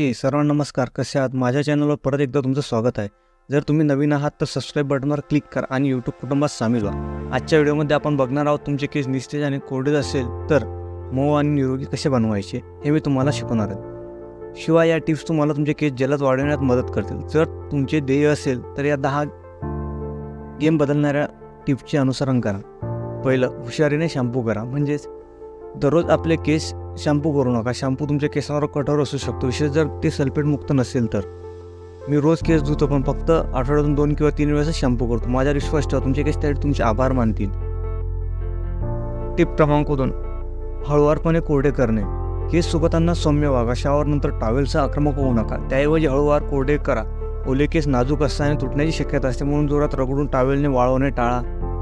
ए सर्वांना नमस्कार. कसे आहात? माझ्या चॅनलवर परत एकदा तुमचं स्वागत आहे. जर तुम्ही नवीन आहात तर सबस्क्राईब बटनवर क्लिक करा आणि यूट्यूब कुटुंबात सामील व्हा. आजच्या व्हिडिओमध्ये आपण बघणार आहोत तुमचे केस निस्तेज आणि कोरडेज असेल तर मऊ आणि निरोगी कसे बनवायचे हे मी तुम्हाला शिकवणार आहे. शिवाय या टिप्स तुम्हाला तुमचे केस जलद वाढवण्यात मदत करतील. जर तुमचे ध्येय असेल तर या दहा गेम बदलणाऱ्या टिप्सचे अनुसरण करा. पहिलं हुशारीने शॅम्पू करा. म्हणजेच दररोज आपले केस शॅम्पू करू नका. शॅम्पू तुमच्या केसांवर कठोर असू शकतो. विशेष जर ते सल्फेटमुक्त नसेल तर. मी रोज केस धुतो पण फक्त आठवड्यातून दोन किंवा तीन वेळेस शॅम्पू करतो. माझ्या विश्वास ठेवा तुमचे केस त्यासाठी तुमचे आभार मानतील. टिप क्रमांक दोन. हळूवारपणे कोरडे करणे. केस सुकताना सौम्य वागा. शावरनंतर टॉवेलचा आक्रमक होऊ नका. त्याऐवजी हळूवार कोरडे करा. ओले केस नाजूक असताना तुटण्याची शक्यता असते. म्हणून जोरात रगडून टावेलने वाळवणे टाळा.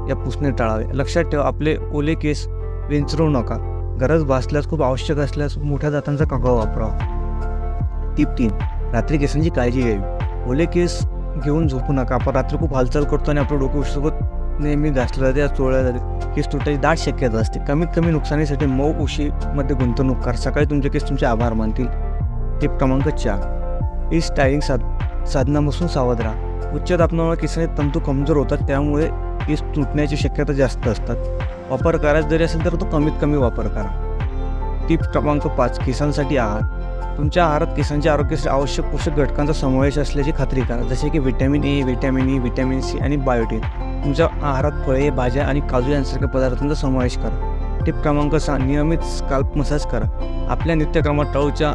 या पुसणे टाळावे. लक्षात ठेवा आपले ओले केस विंचरू नका. गरज भासल्यास खूप आवश्यक असल्यास मोठ्या दातांचा कागद वापरावा. टीप तीन रात्री केसांची काळजी घ्यावी. ओले केस घेऊन झोपू नका. आपण रात्री खूप हालचाल करतो आणि आपलं डोकं सोबत नेहमी घासलं जाते या चोळल्या जाते केस तुटायची दाट शक्यता असते. कमीत कमी नुकसानीसाठी मऊ उशीमध्ये गुंतवणूक करा. सकाळी तुमचे केस तुमचे आभार मानतील. टिप क्रमांक चार ही स्टायलिंग साध साधनापासून सावध राहा. उच्च तापमानामुळे केसांचे तंतू कमजोर होतात त्यामुळे केस तुटण्याची शक्यता जास्त असतात. वापर करायचा जरी असेल तर तो कमीत कमी वापर करा. टीप क्रमांक पाच केसांसाठी आहार. तुमच्या आहारात केसांच्या आरोग्यासाठी आवश्यक पोषक घटकांचा समावेश असल्याची खात्री करा जसे की vitamin A vitamin E vitamin C आणि बायोटिन. तुमच्या आहारात फळे भाज्या आणि काजू यांसारख्या पदार्थांचा समावेश करा. टिप क्रमांक सहा नियमित स्कॅल्प मसाज करा. आपल्या नित्यक्रमात टाळूच्या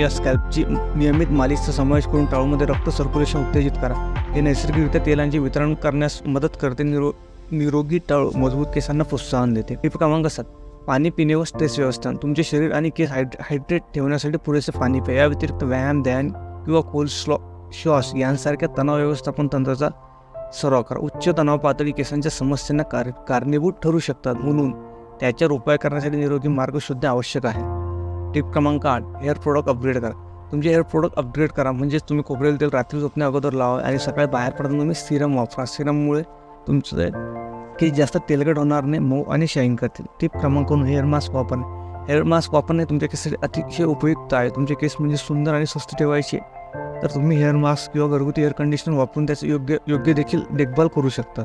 या स्कॅल्पची नियमित मालिशचा समावेश करून टाळूमध्ये रक्त सर्क्युलेशन उत्तेजित करा. हे नैसर्गिकरित्या तेलांचे वितरण करण्यास मदत करते. निरो निरोगी टाळू मजबूत केसांना प्रोत्साहन देते. टिप क्रमांक सात. पाणी पिणे व स्ट्रेस व्यवस्थान तुमचे शरीर आणि केस हायड हायड्रेट ठेवण्यासाठी पुरेसे पाणी प्या. या व्यतिरिक्त व्यायाम ध्यान किंवा कोल स्लॉ श्वास यांसारख्या तणाव व्यवस्थापन तंत्राचा सराव करा. उच्च तणाव पातळी केसांच्या समस्यांना कार कारणीभूत ठरू शकतात. म्हणून त्याच्यावर उपाय करण्यासाठी निरोगी मार्ग शोधणे आवश्यक आहे. टिप क्रमांक आठ. हेअर प्रोडक्ट अपग्रेड करा. तुमचे हेअर प्रोडक्ट अपग्रेड करा. म्हणजेच तुम्ही खोबरेल तेल रात्री झोपण्या अगोदर लावा आणि सकाळी बाहेर पडताना तुम्ही सिरम वापरा. सिरममुळे तुमचं की जास्त तेलकट होणार नाही मऊ आणि शाईन करतील. टिप क्रमांक हेअर मास्क वापरणे. हेअर मास्क वापरणे तुमच्या केसासाठी अतिशय उपयुक्त आहे. तुमचे केस म्हणजे सुंदर आणि स्वस्त ठेवायचे. तर तुम्ही हेअर मास्क किंवा घरगुती एअर कंडिशनर वापरून त्याचं योग्य योग्य देखील देखभाल करू शकता.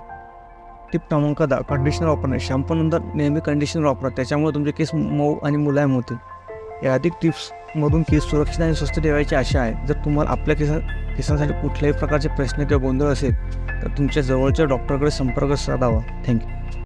टिप क्रमांक दहा कंडिशनर वापरणे. शॅम्पूनंतर नेहमी कंडिशनर वापरा. त्याच्यामुळे तुमचे केस मऊ आणि मुलायम होतील. या अधिक टिप्समधून केस सुरक्षित आणि स्वस्त ठेवायची आशा आहे. जर तुम्हाला आपल्या केसा केसांसाठी कुठल्याही प्रकारचे प्रश्न किंवा गोंधळ असेल तर तुमच्या जवळच्या डॉक्टरकडे संपर्क साधावा. थँक्यू